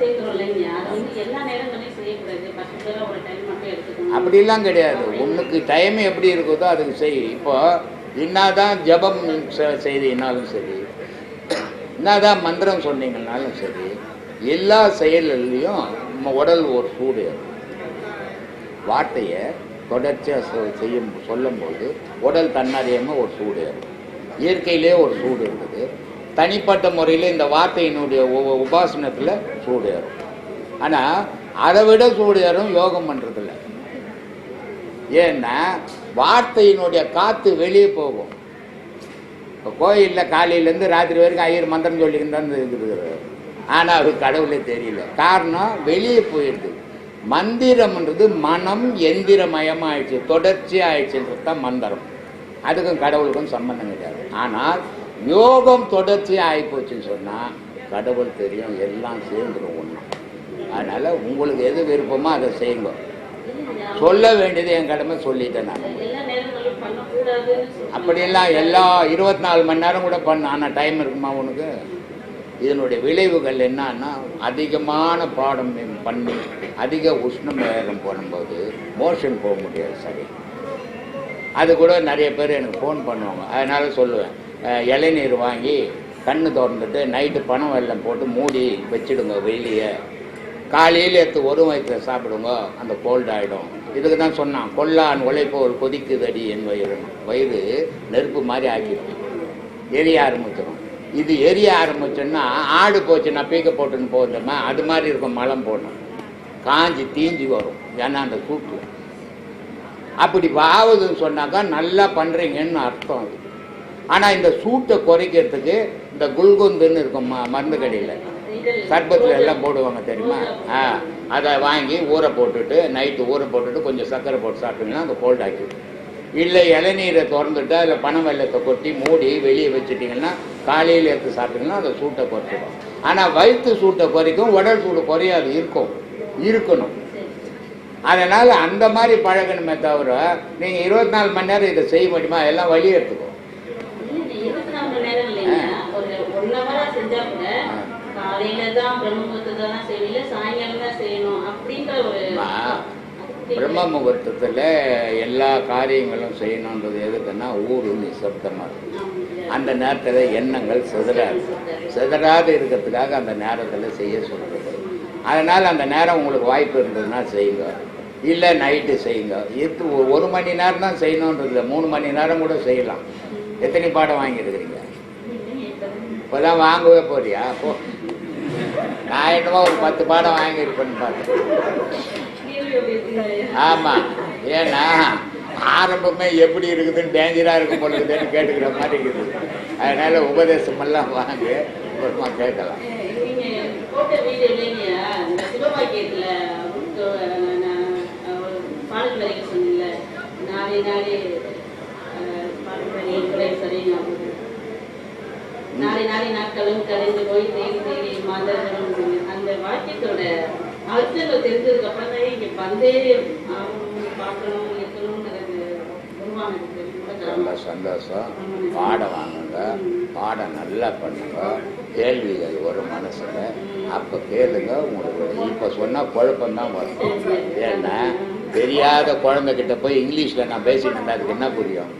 இது செய்கிறோம் வந்து எல்லா நேரங்களையும் செய்யக்கூடாது. பர்டிகுலராக ஒரு டைம் மட்டும் எடுத்துக்கணும். அப்படிலாம் கிடையாது. உனக்கு டைம் எப்படி இருக்குதோ அதுக்கு செய். இப்போ என்னதான் ஜபம் செ- சரி என்னதான் மந்திரம் சொன்னீங்கன்னாலும் சரி எல்லா செயல்லையும் நம்ம உடல் ஒரு சூடு. வார்த்தையை தொடர்ச்சியாக செய்யும் சொல்லும்போது உடல் தன்னாரியமாக ஒரு சூடு. ஏறும் இயற்கையிலே ஒரு சூடு இருக்குது. தனிப்பட்ட முறையில் இந்த வார்த்தையினுடைய உ- உபாசனத்தில் சூடேறும் ஆனால் அதை விட சூடேறும் யோகம் பண்ணுறதில்ல ஏன்னா வார்த்தையினுடைய காற்று வெளியே போகும். இப்போ கோயிலில் காலையிலேருந்து ராத்திரி வரைக்கும் ஐயர் மந்திரம் சொல்லியிருந்தான் தான் இருக்குது ஆனால் அது கடவுளே தெரியல. காரணம் வெளியே போயிடுது மந்திரம்ன்றது மனம் எந்திரமயமாகிடுச்சு தொடர்ச்சி ஆயிடுச்சுன்றது தான் மந்திரம். அதுக்கும் கடவுளுக்கும் சம்பந்தம் கிடையாது. ஆனால் யோகம் தொடர்ச்சியாக ஆகிப்போச்சுன்னு சொன்னால் கடவுள் தெரியும் எல்லாம் சேர்ந்துடும் ஒன்று அதனால் உங்களுக்கு எது விருப்பமோ அதை செய்யுங்க. சொல்ல வேண்டியது என் கடமை சொல்லிட்டேன் நான். அப்படியெல்லாம் எல்லா இருபத்தி நாலு மணி நேரம் கூட பண்ண. ஆனால் டைம் இருக்குமா உனக்கு? இதனுடைய விளைவுகள் என்னன்னா அதிகமான பாடம் பண்ணி அதிக உஷ்ணம் வேகம் போடும்போது மோஷன் போக முடியாது சரி. அது கூட நிறைய பேர் எனக்கு ஃபோன் பண்ணுவாங்க. அதனால சொல்லுவேன். இளநீர் வாங்கி கண்ணு திறந்துட்டு நைட்டு பணம் வெள்ளம் போட்டு மூடி வச்சிடுங்க வெளியே. காலையில் எடுத்து ஒரு வயிற்றில் சாப்பிடுங்க அந்த கோல்டு ஆகிடும் இதுக்கு தான் சொன்னான் கொல்லான் உழைப்போல் கொதிக்குதடி என் வயிறு. வயிறு நெருப்பு மாதிரி ஆக்கிடும் எரிய ஆரம்பிச்சிடும். இது எரிய ஆரம்பிச்சோன்னா ஆடு போச்சுன்னா பீக்க போட்டுன்னு போகுதுமா அது மாதிரி இருக்கும் மலம் போடணும். காஞ்சி தீஞ்சி வரும். ஏன்னா அந்த சூட்டு அப்படி ஆகுதுன்னு சொன்னாக்கா நல்லா பண்ணுறீங்கன்னு அர்த்தம் அது. ஆனால் இந்த சூட்டை குறைக்கிறதுக்கு இந்த குல்குந்துன்னு இருக்கும் மருந்து கடையில். சர்பத்தில் எல்லாம் போடுவாங்க தெரியுமா? ஆ அதை வாங்கி ஊற போட்டுட்டு நைட்டு ஊற போட்டுட்டு கொஞ்சம் சர்க்கரை போட்டு சாப்பிட்டீங்கன்னா அந்த கோல்ட் ஆக்கிடும் இல்லை இளநீரை திறந்துட்டு அதில் பனை வெள்ளத்தை கொட்டி மூடி வெளியே வச்சுட்டிங்கன்னா காலையில் எடுத்து சாப்பிட்டீங்கன்னா அந்த சூட்டை குறைச்சிடும். ஆனால் வயிற்று சூட்டை குறைக்கும் உடல் சூடு குறையாது இருக்கும். இருக்கணும். அதனால் அந்த மாதிரி பழகணுமே தவிர நீங்கள் இருபத்தி நாலு மணி நேரம் இதை செய்ய முடியுமா? எல்லாம் வழி எடுத்துக்கும் இருபத்தி நாலு மணி நேரம் இல்லைங்க ஒரு ஒன் ஹவரா செஞ்சா கூட காலையில தான் பிரம்மபுரத்தை தான் செய்யல சாயங்காலம் தான் செய்யணும் அப்படின்ற ஒரு. பிரம்ம முகூர்த்தத்தில் எல்லா காரியங்களும் செய்யணுன்றது எதுக்குன்னா ஊர் நிசப்தமாக இருக்கும். அந்த நேரத்தில் எண்ணங்கள் சிதறாது. சிதறாது இருக்கிறதுக்காக அந்த நேரத்தில் செய்ய சொல்கிறது அதனால் அந்த நேரம் உங்களுக்கு வாய்ப்பு இருந்ததுன்னா செய்யுங்க. இல்லை நைட்டு செய்யுங்க. இது ஒரு- மணி நேரம் தான் செய்யணுன்றது மூணு மணி நேரம் கூட செய்யலாம். எத்தனை பாடம் வாங்கியிருக்கிறீங்க? இப்போதான் வாங்கவே போறியா? போ. நான் என்னமோ ஒரு பத்து பாடம் வாங்கியிருப்பேன்னு பார்த்தேன். ஆமாம் ஏன்னா ஆரம்பமே எப்படி இருக்குதுன்னு டேஞ்சராக இருக்கும் போல கேட்டுக்கிற மாதிரி இருக்குது. அதனால் உபதேசமெல்லாம் வாங்க. அப்புறமா கேட்கலாம். நாளை நாளே சரி நான் நாளை நாளை நாட்களும் கரைந்து போய் தேடி தேடி சொன்னீங்க. அந்த வாக்கியத்தோட அர்த்தங்கள் தெரிஞ்சதுக்கு அப்புறம் தான் இங்க பந்தே பார்க்கணும் உருவானது ரொம்ப சந்தோஷம். பாடம் வாங்குங்க. பாடம் நல்லா பண்ணுங்க. கேள்விகள் வரும் மனசில். அப்போ கேளுங்க. உங்களுக்கு இப்போ சொன்னால் குழப்பம்தான் வரும். ஏன்னா தெரியாத குழந்தைகிட்ட போய் இங்கிலீஷில் நான் பேசிட்டு இருந்தா அதுக்கு என்ன புரியும்?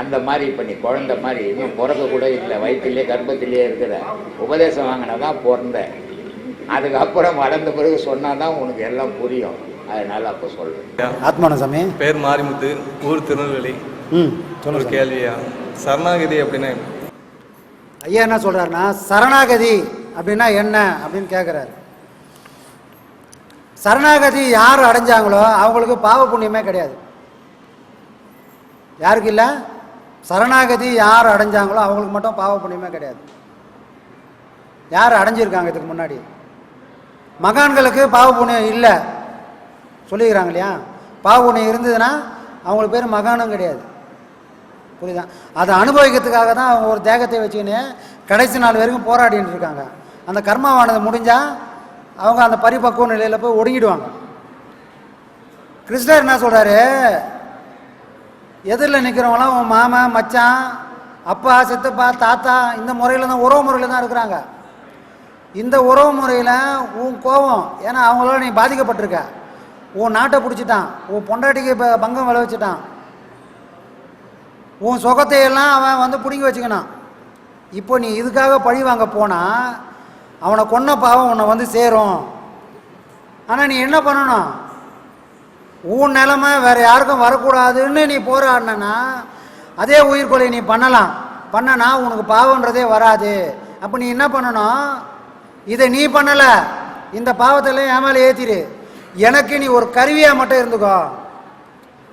அந்த மாதிரி இப்போ நீ குழந்தை மாதிரி இன்னும் பிறக்க கூட இல்லை வயிற்றுலேயே கர்ப்பத்திலேயே இருக்கிற உபதேசம் வாங்கினா தான் பிறந்த. அதுக்கப்புறம் வளர்ந்த பிறகு சொன்னால் தான் உனக்கு எல்லாம் புரியும். அதனால அப்போ சொல்கிறேன் ஆத்மான சாமி? பேர் மாரிமுத்து ஊர் திருநெல்வேலி. ம் ஒரு சாமி. கேள்வியா? சரணாகதி அப்படின்னா என்ன? ஐயா என்ன சொல்றாருன்னா சரணாகதி அப்படின்னா என்ன அப்படின்னு கேட்குறாரு சரணாகதி யார் அடைஞ்சாங்களோ அவங்களுக்கு பாவ புண்ணியமே கிடையாது. யாருக்கு இல்லை? சரணாகதி யார் அடைஞ்சாங்களோ அவங்களுக்கு மட்டும் பாவ புண்ணியமே கிடையாது. யார் அடைஞ்சிருக்காங்க இதுக்கு முன்னாடி? மகான்களுக்கு பாவ புண்ணியம் இல்லை. சொல்லிக்கிறாங்க இல்லையா? பாவ புண்ணியம் இருந்ததுன்னா அவங்களுக்கு பேர் மகானும் கிடையாது. புரியுதா? அதை அனுபவிக்கிறதுக்காக தான் அவங்க ஒரு தேகத்தை வச்சுக்கின்னு கடைசி நாள் வரைக்கும் போராடிட்டு இருக்காங்க. அந்த கர்மாவானது முடிஞ்சால் அவங்க அந்த பரிபக்குவ நிலையில் போய் ஒடுங்கிடுவாங்க. கிருஷ்ணர் என்ன சொல்கிறாரு எதிரில் நிற்கிறவங்களாம் உன் மாமன் மச்சான் அப்பா சித்தப்பா தாத்தா இந்த முறையில் தான் உறவு முறையில் தான் இருக்கிறாங்க. இந்த உறவு முறையில் உன் கோபம் ஏன்னா அவங்களால நீ பாதிக்கப்பட்டிருக்க. உன் நாட்டை பிடிச்சிட்டான். உன் பொண்டாட்டிக்கு இப்போ பங்கம் விளைவிச்சிட்டான். உன் சொகத்தையெல்லாம் அவன் வந்து பிடுங்கி வச்சுக்கணும் இப்போ நீ இதுக்காக பழி வாங்க போனால் அவனை கொன்ன பாவம் உன்னை வந்து சேரும். ஆனால் நீ என்ன பண்ணணும்? உன் நிலமை வேறு யாருக்கும் வரக்கூடாதுன்னு நீ போராடினா அதே உயிர்கொலை நீ பண்ணலாம். பண்ணனா உனக்கு பாவன்றதே வராது. அப்போ நீ என்ன பண்ணணும்? இதை நீ பண்ணலை. இந்த பாவத்தெல்லாம் என் மேலே ஏற்றிடு எனக்கு நீ ஒரு கருவியாக மட்டும் இருந்துக்கோ.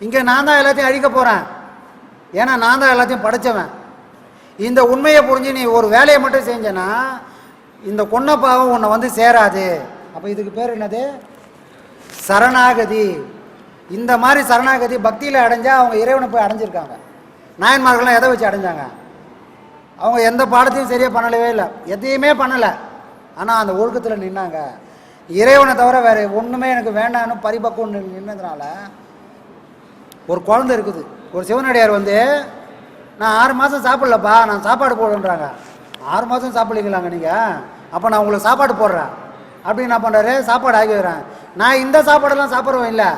இங்கே நான் தான் எல்லாத்தையும் அழிக்க போகிறேன் ஏன்னா நான் தான் எல்லாத்தையும் படைச்சவன். இந்த உண்மையை புரிஞ்சு நீ ஒரு வேலையை மட்டும் செஞ்சேன்னா இந்த கொன்ன பாவம் உன்னை வந்து சேராது. அப்போ இதுக்கு பேர் என்னது? சரணாகதி. இந்த மாதிரி சரணாகதி பக்தியில் அடைஞ்சா அவங்க இறைவனை போய் அடைஞ்சிருக்காங்க. நாயன்மார்கள்லாம் எதை வச்சு அடைஞ்சாங்க? அவங்க எந்த பாடத்தையும் சரியாக பண்ணலவே இல்லை. எதையுமே பண்ணலை. ஆனால் அந்த ஒழுக்கத்தில் நின்னாங்க. இறைவனை தவிர வேறு ஒன்றுமே எனக்கு வேண்டாம்னு பரிபக்குவம் நின்னதுனால ஒரு குழந்தை இருக்குது. ஒரு சிவனடியார் வந்து நான் ஆறு மாதம் சாப்பிட்லப்பா நான் சாப்பாடு போடுன்றாங்க ஆறு மாதம் சாப்பிட்லீங்களாங்க நீங்கள் அப்போ நான் உங்களுக்கு சாப்பாடு போடுறேன். அப்படின்னு என்ன பண்ணுறாரு சாப்பாடு ஆகி வரேன் நான் இந்த சாப்பாடெல்லாம் சாப்பிட்றவன் இல்லை.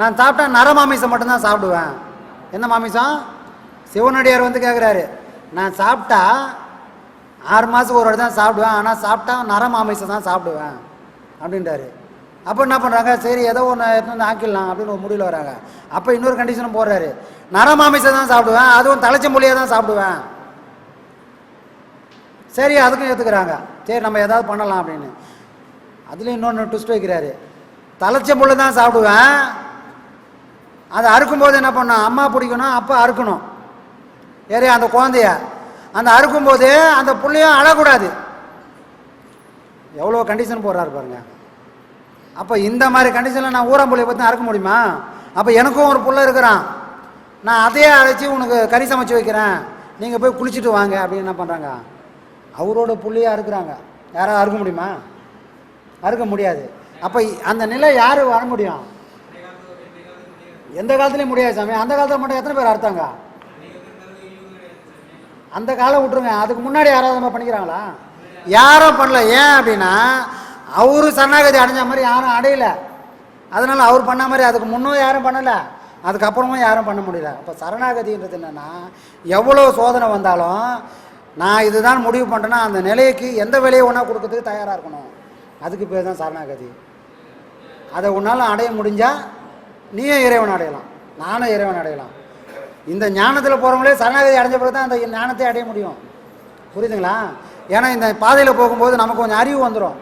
நான் சாப்பிட்டா நர மாமிசம் மட்டும்தான் சாப்பிடுவேன். என்ன மாமிசம்? சிவனடியார் வந்து கேட்குறாரு நான் சாப்பிட்டா ஆறு மாதத்துக்கு ஒரு வாட்டி தான் சாப்பிடுவேன். ஆனால் சாப்பிட்டா நர மாமிசம் தான் சாப்பிடுவேன். அப்படின்றாரு. அப்போ என்ன பண்ணுறாங்க சரி ஏதோ ஒன்று எடுத்து வந்து ஆக்கிடலாம் அப்படின்னு ஒரு முடிவில் வராங்க. அப்போ இன்னொரு கண்டிஷனும் போடுறாரு. நரமாமிசம் தான் சாப்பிடுவேன். அதுவும் தலைச்ச மொழியாக தான் சாப்பிடுவேன். சரி அதுக்கும் ஏற்றுக்கிறாங்க சரி நம்ம ஏதாவது பண்ணலாம் அப்படின்னு. அதுலேயும் இன்னொன்று ட்விஸ்ட் வைக்கிறாரு. தலைச்ச முள்ளு தான் சாப்பிடுவேன். அதை அறுக்கும்போது என்ன பண்ணும்? அம்மா பிடிக்கணும் அப்பா அறுக்கணும். ஏறி அந்த குழந்தைய. அந்த அறுக்கும்போது அந்த புள்ளையும் அழக்கூடாது. எவ்வளோ கண்டிஷன் போடுறாரு பாருங்க. அப்போ இந்த மாதிரி கண்டிஷனில் நான் ஊராம்புள்ளைய பற்றி அறுக்க முடியுமா? அப்போ எனக்கும் ஒரு பிள்ளை இருக்கிறான். நான் அதையே அழைச்சி உனக்கு கறி சமைச்சு வைக்கிறேன். நீங்கள் போய் குளிச்சுட்டு வாங்க அப்படின்னு என்ன பண்ணுறாங்க அவரோட புள்ளையே அறுக்கிறாங்க யாராவது அறுக்க முடியுமா? அறுக்க முடியாது. அப்போ அந்த நிலை யார் வர முடியும்? எந்த காலத்துலேயும் முடியாது சாமி. அந்த காலத்தில் மட்டும் எத்தனை பேர் அறுத்தாங்க? அந்த காலம் விட்டுருங்க. அதுக்கு முன்னாடி யாராவது நம்ம பண்ணிக்கிறாங்களா? யாரும் பண்ணல. ஏன் அப்படின்னா அவரு சரணாகதி அடைஞ்ச மாதிரி யாரும் அடையல. அதனால் அவர் பண்ண மாதிரி அதுக்கு முன்னும் யாரும் பண்ணலை. அதுக்கப்புறமும் யாரும் பண்ண முடியல. அப்போ சரணாகதின்றது என்னென்னா எவ்வளோ சோதனை வந்தாலும் நான் இதுதான் முடிவு பண்ணுறேன்னா அந்த நிலைக்கு எந்த விலையை ஒன்றா கொடுக்கறதுக்கு தயாராக இருக்கணும். அதுக்கு பேர் தான் சரணாகதி. அதை உன்னால் அடைய முடிஞ்சால் நீயும் இறைவன் அடையலாம். நானும் இறைவன் அடையலாம். இந்த ஞானத்தில் போகிறவங்களே சரணாகதி அடைஞ்ச பிறகு தான் அந்த ஞானத்தை அடைய முடியும். புரியுதுங்களா? ஏன்னா இந்த பாதையில் போகும்போது நமக்கு கொஞ்சம் அறிவு வந்துடும்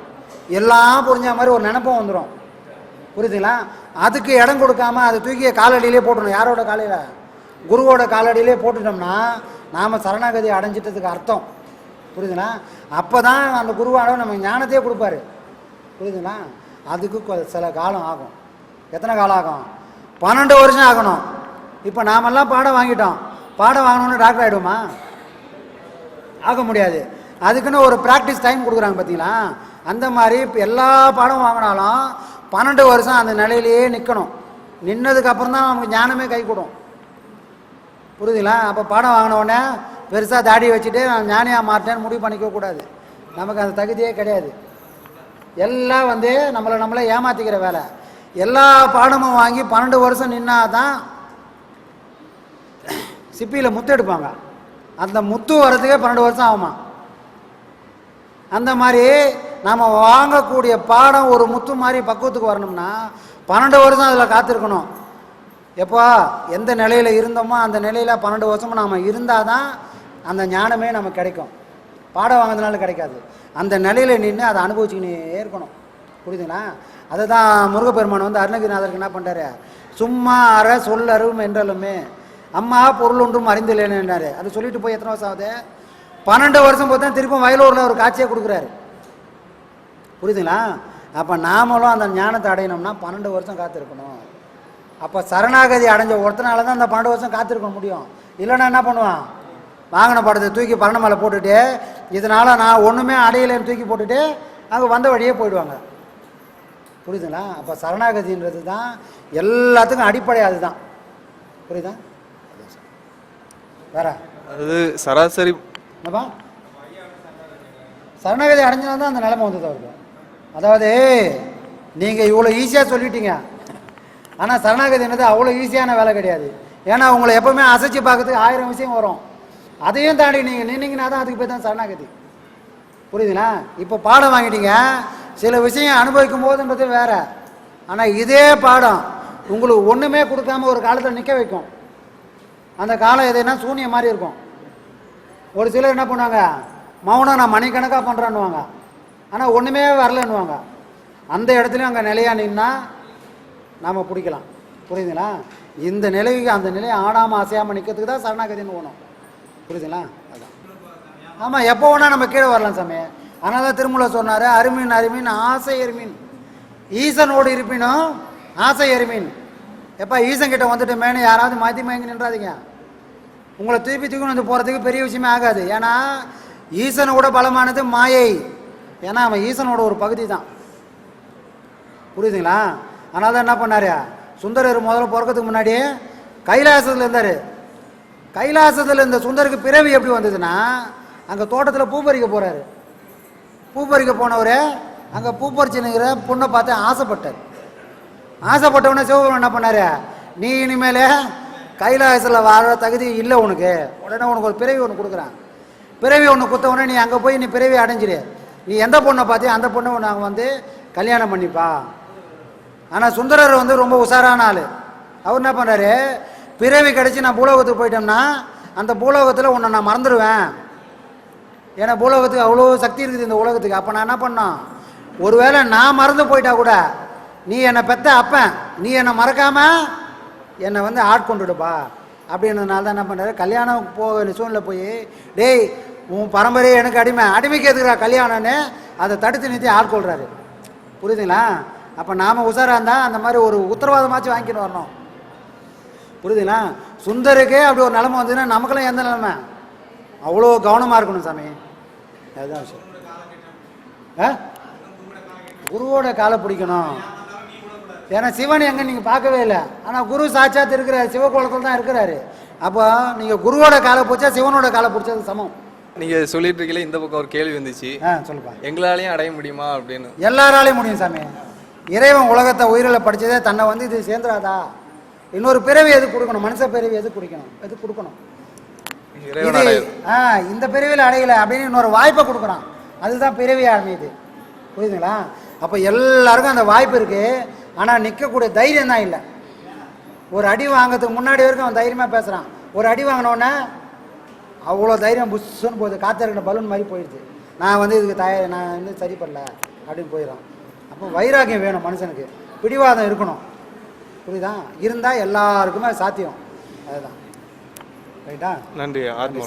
எல்லாம் புரிஞ்ச மாதிரி ஒரு நினப்பும் வந்துடும் புரியுதுங்களா? அதுக்கு இடம் கொடுக்காம அதை தூக்கிய காலடியிலே போட்டுடணும். யாரோட காலையில்? குருவோட காலடியிலே போட்டுட்டோம்னா நாம் சரணாகதி அடைஞ்சிட்டதுக்கு அர்த்தம். புரியுதுங்களா? அப்போ தான் அந்த குருவான நம்ம ஞானத்தையே கொடுப்பாரு. புரியுதுங்களா? அதுக்கு கொ- சில காலம் ஆகும். எத்தனை காலம் ஆகும்? பன்னெண்டு வருஷம் ஆகணும். இப்போ நாமெல்லாம் பாடம் வாங்கிட்டோம். பாடம் வாங்கணும்னு டாக்டர் ஆகிடுமா ஆக முடியாது. அதுக்குன்னு ஒரு ப்ராக்டிஸ் டைம் கொடுக்குறாங்க பார்த்தீங்களா அந்த மாதிரி இப்போ எல்லா பாடம் வாங்கினாலும் பன்னெண்டு வருஷம் அந்த நிலையிலேயே நிற்கணும் நின்னதுக்கப்புறம் தான் நமக்கு ஞானமே கை கூடும். புரியுதுங்களா? அப்போ பாடம் வாங்கினோடனே பெருசாக தாடி வச்சுட்டு நான் ஞானியாக மாட்டேன்னு முடிவு பண்ணிக்க கூடாது. நமக்கு அந்த தகுதியே கிடையாது. எல்லாம் வந்து நம்மளை நம்மளை ஏமாற்றிக்கிற வேலை. எல்லா பாடமும் வாங்கி பன்னெண்டு வருஷம் நின்னா தான் சிப்பியில் முத்து எடுப்பாங்க. அந்த முத்து வர்றதுக்கே பன்னெண்டு வருஷம் ஆகுமா? அந்த மாதிரி நாம் வாங்கக்கூடிய பாடம் ஒரு முத்து மாதிரி பக்குவத்துக்கு வரணும்னா பன்னெண்டு வருஷம் அதில் காத்திருக்கணும். எப்போ எந்த நிலையில் இருந்தோமோ அந்த நிலையில் பன்னெண்டு வருஷமும் நாம் இருந்தால் தான் அந்த ஞானமே நமக்கு கிடைக்கும். பாடம் வாங்கினதுனால கிடைக்காது. அந்த நிலையில் நின்று அதை அனுபவிச்சுக்கினே இருக்கணும். புரியுதுங்களா? அதை தான் முருகப்பெருமான் வந்து அருணகிரிநாதருக்கு என்ன பண்ணுறாரு சும்மா அற சொல்லரும் என்றாலுமே அம்மா பொருள் ஒன்றும் அறிந்தில்லைன்னாரு அது சொல்லிட்டு போய் எத்தனை வருஷம் ஆகுது? பன்னெண்டு வருஷம் பார்த்தா திருப்பும் வயலூரில் ஒரு காட்சியை கொடுக்குறாரு. புரியுதுங்களா? அப்போ நாமளும் அந்த ஞானத்தை அடையணும்னா பன்னெண்டு வருஷம் காத்திருக்கணும். அப்போ சரணாகதி அடைஞ்ச ஒருத்தனால தான் அந்த பன்னெண்டு வருஷம் காத்திருக்க முடியும். இல்லைன்னா என்ன பண்ணுவான்? வாங்கின படத்தை தூக்கி பரணமலை போட்டுட்டு இதனால் நான் ஒன்றுமே அடையலைன்னு தூக்கி போட்டுட்டு அங்கே வந்த வழியே போயிடுவாங்க. புரியுதுங்களா? அப்போ சரணாகதின்றது தான் எல்லாத்துக்கும் அடிப்படை அதுதான். புரியுதா? வேற? அது சராசரி என்னப்பா? சரணாகதி அடைஞ்சனால தான் அந்த நிலைமை வந்தது அவருக்கு அதாவது நீங்கள் இவ்வளோ ஈஸியாக சொல்லிட்டீங்க. ஆனால் சரணாகதி என்னது அவ்வளோ ஈஸியான வேலை கிடையாது. ஏன்னா உங்களை எப்பவுமே அசைச்சு பார்க்கறதுக்கு ஆயிரம் விஷயம் வரும். அதையும் தாண்டி நீங்கள் நின்னீங்கன்னா தான் அதுக்கு பேர் தான் சரணாகதி. புரியுதுங்களா? இப்போ பாடம் வாங்கிட்டீங்க. சில விஷயம் அனுபவிக்கும் போதுன்றது வேற. ஆனால் இதே பாடம் உங்களுக்கு ஒன்றுமே கொடுக்காம ஒரு காலத்தில் நிற்க வைக்கும். அந்த காலம் எதுனா சூனியம் மாதிரி இருக்கும். ஒரு சிலர் என்ன பண்ணுவாங்க? மௌனம் நான் மணிக்கணக்காக பண்ணுறேன்னுவாங்க ஆனால் ஒன்றுமே வரலன்னுவாங்க. அந்த இடத்துலையும் அங்கே நிலையாக நின்னா நாம் பிடிக்கலாம். புரியுதுங்களா? இந்த நிலைக்கு அந்த நிலையை ஆடாமல் அசையாமல் நிற்கிறதுக்கு தான் சரணாகதின்னு போகணும் புரியுதுங்களா? அதான். ஆமாம் எப்போ வேணால் நம்ம கீழே வரலாம் சாமி. அதனால தான் திருமூல சொன்னார் அருமீன் அருமீன் ஆசை எருமீன். ஈசனோடு இருப்பினும் ஆசை எருமீன். எப்போ ஈசன் கிட்ட வந்துட்டுமேனு யாராவது மாற்றி மயங்கி நின்றாதீங்க. உங்களை திருப்பி தூக்கி வந்து போகிறதுக்கு பெரிய விஷயமே ஆகாது. ஏன்னா ஈசனோட பலமானது மாயை. ஏன்னா அவன் ஈசனோட ஒரு பகுதி தான். புரியுதுங்களா? அதனால தான் என்ன பண்ணாரு? சுந்தரர் முதல்ல பிறக்கிறதுக்கு முன்னாடி கைலாசத்தில் இருந்தார். கைலாசத்தில் இருந்த சுந்தருக்கு பிறவி எப்படி வந்ததுன்னா அங்கே தோட்டத்தில் பூ பறிக்க போகிறாரு பூ பறிக்க போனவர் அங்கே பூ பறிச்சுனுங்கிற பொண்ணை பார்த்து ஆசைப்பட்டார். ஆசைப்பட்டவொடனே சிவபெருமான் என்ன பண்ணார்? நீ இனிமேல் கைலாசத்தில் வாழ தகுதி இல்லை உனக்கு. உடனே உனக்கு ஒரு பிறவி ஒன்று கொடுக்குறான். பிறவி ஒன்று கொடுத்த உடனே நீ அங்கே போய் நீ பிறவி அடைஞ்சிரு. நீ எந்த பொண்ணை பார்த்தியோ அந்த பொண்ணை நாங்கள் வந்து கல்யாணம் பண்ணிப்பா. ஆனால் சுந்தரர் வந்து ரொம்ப உஷாரான ஆள். அவர் என்ன பண்ணுறாரு பிறவி கிடச்சி நான் பூலோகத்துக்கு போயிட்டோம்னா அந்த பூலோகத்தில் உன்னை நான் மறந்துடுவேன். ஏன்னா பூலோகத்துக்கு அவ்வளோ சக்தி இருக்குது இந்த உலகத்துக்கு. அப்போ நான் என்ன பண்ணோம்? ஒருவேளை நான் மறந்து போயிட்டா கூட நீ என்னை பெத்த அப்பன் நீ என்னை மறக்காம என்னை வந்து ஆட்கொண்டுடுப்பா அப்படின்றதுனால தான் என்ன பண்ணுறாரு கல்யாணம் போக வேண்டிய சூழ்நிலை போய் டேய் உன் பரம்பரையே எனக்கு அடிமை அடிமைக்கு எதுக்குறா கல்யாணம்னு அதை தடுத்து நிறுத்தி ஆட்கொள்கிறாரு புரியுதுங்களா? அப்போ நாம் உஷாராக இருந்தால் அந்த மாதிரி ஒரு உத்தரவாதமாச்சும் வாங்கிட்டு வரணும். புரியுதுங்களா? சுந்தருக்கே அப்படி ஒரு நிலமை வந்ததுன்னா நமக்கெல்லாம் எந்த நிலமை? அவ்வளோ கவனமாக இருக்கணும் சாமி. அதுதான் விஷயம் ஆ? குருவோட காலை பிடிக்கணும். ஏன்னா சிவன் எங்கே நீங்கள் பார்க்கவே இல்லை. ஆனால் குரு சாட்சாத் இருக்கிறாரு சிவகோலத்தில் தான் இருக்கிறாரு. அப்போ நீங்கள் குருவோட காலை பிடிச்சா சிவனோட காலை பிடிச்சது சமம். நீங்கள் சொல்லிட்டு இருக்கீங்களே இந்த பக்கம் ஒரு கேள்வி வந்துச்சு. சொல்லுப்பா. எங்களாலையும் அடைய முடியுமா அப்படின்னு. எல்லாராலையும் முடியும் சாமி. இறைவன் உலகத்தை உயிரில் படிச்சதே தன்னை வந்து இது சேர்ந்துடாதா இன்னொரு பிறவி எது கொடுக்கணும்? மனுஷ பிறவி எது குடிக்கணும்? எது கொடுக்கணும்? இது ஆ இந்த பிறவியில் அடையல அப்படின்னு இன்னொரு வாய்ப்பை கொடுக்குறான். அதுதான் பிறவி அமையுது புரியுதுங்களா? அப்போ எல்லாருக்கும் அந்த வாய்ப்பு இருக்கு. ஆனால் நிற்கக்கூடிய தைரியம் தான் இல்லை. ஒரு அடி வாங்கிறதுக்கு முன்னாடி வரைக்கும் அவன் தைரியமாக பேசுகிறான் ஒரு அடி வாங்கினோடனே அவ்வளோ தைரியம் புஷ்ஷுன்னு போகுது. காத்திருக்கிற பலூன் மாதிரி போயிடுது. நான் வந்து இதுக்கு தயார் நான் வந்து சரி பண்ணல அப்படின்னு போயிடும் அப்போ வைராகியம் வேணும் மனுஷனுக்கு. பிடிவாதம் இருக்கணும். புரியுதா? இருந்தால் எல்லாருக்குமே சாத்தியம். அதுதான். ரைட்டா நன்றி ஆத்மா